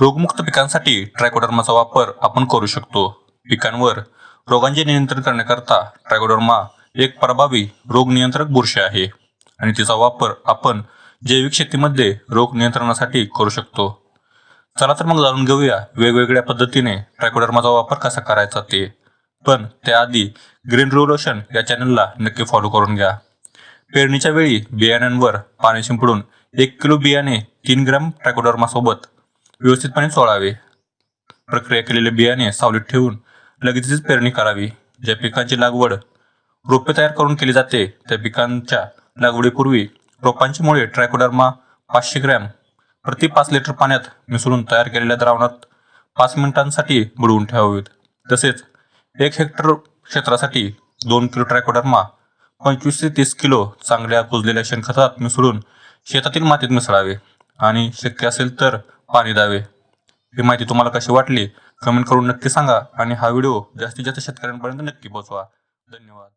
रोगमुक्त पिकांसाठी ट्रायकोडर्माचा वापर आपण करू शकतो. पिकांवर रोगांचे नियंत्रण करण्याकरता ट्रायकोडर्मा एक प्रभावी रोग नियंत्रक बुरशी आहे आणि तिचा वापर आपण जैविक शेतीमध्ये रोग नियंत्रणासाठी करू शकतो. चला तर मग जाणून घेऊया वेगवेगळ्या पद्धतीने ट्रायकोडर्माचा वापर कसा करायचा ते. पण त्याआधी ग्रीन रिव्होल्युशन या चॅनलला नक्की फॉलो करून घ्या. पेरणीच्या वेळी बियाण्यांवर पाणी शिंपडून एक किलो बियाणे तीन ग्रॅम ट्रायकोडर्मासोबत व्यवस्थितपणे सोळावे. प्रक्रिया केलेले बियाणे सावलीत ठेवून लगेचच पेरणी करावी. ज्या पिकांची लागवड रोपे तयार करून केली जाते त्या पिकांच्या लागवडीपूर्वी रोपांची मुळे ट्रायकोडर्मा पाचशे ग्रॅम प्रति पाच लिटर पाण्यात मिसळून तयार केलेल्या द्रावणात पाच मिनिटांसाठी बुडवून ठेवावीत. तसेच एक हेक्टर क्षेत्रासाठी दोन किलो ट्रायकोडर्मा पंचवीस ते तीस किलो चांगल्या कुजलेल्या शेणखतात मिसळून शेतातील मातीत मिसळावे. आणि शक्य असेल तर पाणी द्यावे. ही माहिती तुम्हाला कशी वाटली कमेंट करून नक्की सांगा आणि हा व्हिडिओ जास्तीत जास्त शेतकऱ्यांपर्यंत नक्की पोहोचवा. धन्यवाद.